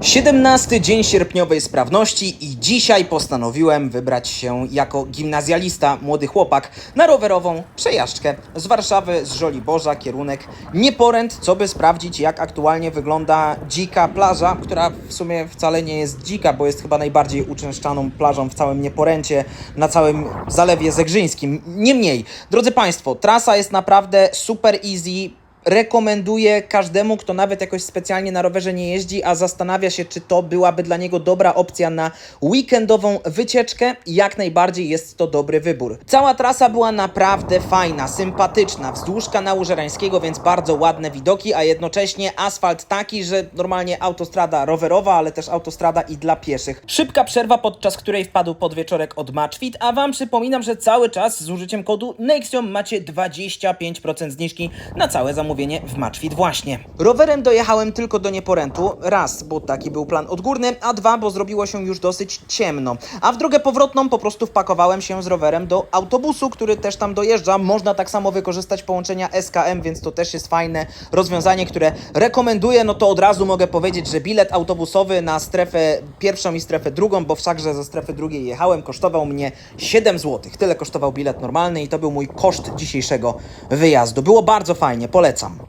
17 dzień sierpniowej sprawności i dzisiaj postanowiłem wybrać się jako gimnazjalista, młody chłopak, na rowerową przejażdżkę z Warszawy, z Żoliborza, kierunek Nieporęt, co by sprawdzić jak aktualnie wygląda dzika plaża, która w sumie wcale nie jest dzika, bo jest chyba najbardziej uczęszczaną plażą w całym Nieporęcie, na całym Zalewie Zegrzyńskim. Niemniej, drodzy Państwo, trasa jest naprawdę super easy, rekomenduję każdemu, kto nawet jakoś specjalnie na rowerze nie jeździ, a zastanawia się, czy to byłaby dla niego dobra opcja na weekendową wycieczkę. Jak najbardziej jest to dobry wybór. Cała trasa była naprawdę fajna, sympatyczna, wzdłuż kanału Żerańskiego, więc bardzo ładne widoki, a jednocześnie asfalt taki, że normalnie autostrada rowerowa, ale też autostrada i dla pieszych. Szybka przerwa, podczas której wpadł podwieczorek od Matchfit, a Wam przypominam, że cały czas z użyciem kodu NEXIOM macie 25% zniżki na całe zamówienie w Matchfit właśnie. Rowerem dojechałem tylko do Nieporętu, raz, bo taki był plan odgórny, a dwa, bo zrobiło się już dosyć ciemno. A w drogę powrotną po prostu wpakowałem się z rowerem do autobusu, który też tam dojeżdża. Można tak samo wykorzystać połączenia SKM, więc to też jest fajne rozwiązanie, które rekomenduję. No to od razu mogę powiedzieć, że bilet autobusowy na strefę pierwszą i strefę drugą, bo wszakże ze strefy drugiej jechałem, kosztował mnie 7 zł. Tyle kosztował bilet normalny i to był mój koszt dzisiejszego wyjazdu. Było bardzo fajnie, polecam. സംഭവം